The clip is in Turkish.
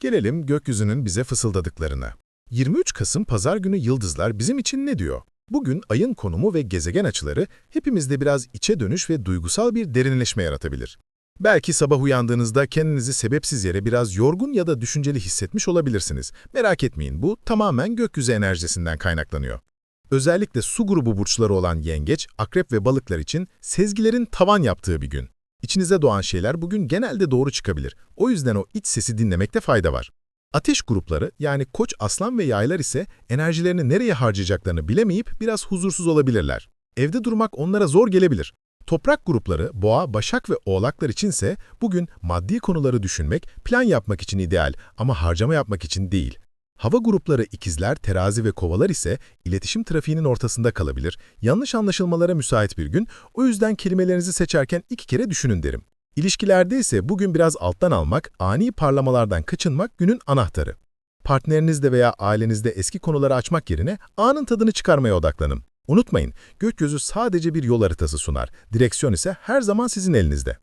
Gelelim gökyüzünün bize fısıldadıklarına. 23 Kasım Pazar günü yıldızlar bizim için ne diyor? Bugün ayın konumu ve gezegen açıları hepimizde biraz içe dönüş ve duygusal bir derinleşme yaratabilir. Belki sabah uyandığınızda kendinizi sebepsiz yere biraz yorgun ya da düşünceli hissetmiş olabilirsiniz. Merak etmeyin bu tamamen gökyüzü enerjisinden kaynaklanıyor. Özellikle su grubu burçları olan yengeç, akrep ve balıklar için sezgilerin tavan yaptığı bir gün. İçinize doğan şeyler bugün genelde doğru çıkabilir. O yüzden o iç sesi dinlemekte fayda var. Ateş grupları yani koç, aslan ve yaylar ise enerjilerini nereye harcayacaklarını bilemeyip biraz huzursuz olabilirler. Evde durmak onlara zor gelebilir. Toprak grupları, boğa, başak ve oğlaklar içinse bugün maddi konuları düşünmek, plan yapmak için ideal ama harcama yapmak için değil. Hava grupları ikizler, terazi ve kovalar ise iletişim trafiğinin ortasında kalabilir, yanlış anlaşılmalara müsait bir gün, o yüzden kelimelerinizi seçerken iki kere düşünün derim. İlişkilerde ise bugün biraz alttan almak, ani parlamalardan kaçınmak günün anahtarı. Partnerinizde veya ailenizde eski konuları açmak yerine anın tadını çıkarmaya odaklanın. Unutmayın, gökyüzü sadece bir yol haritası sunar, direksiyon ise her zaman sizin elinizde.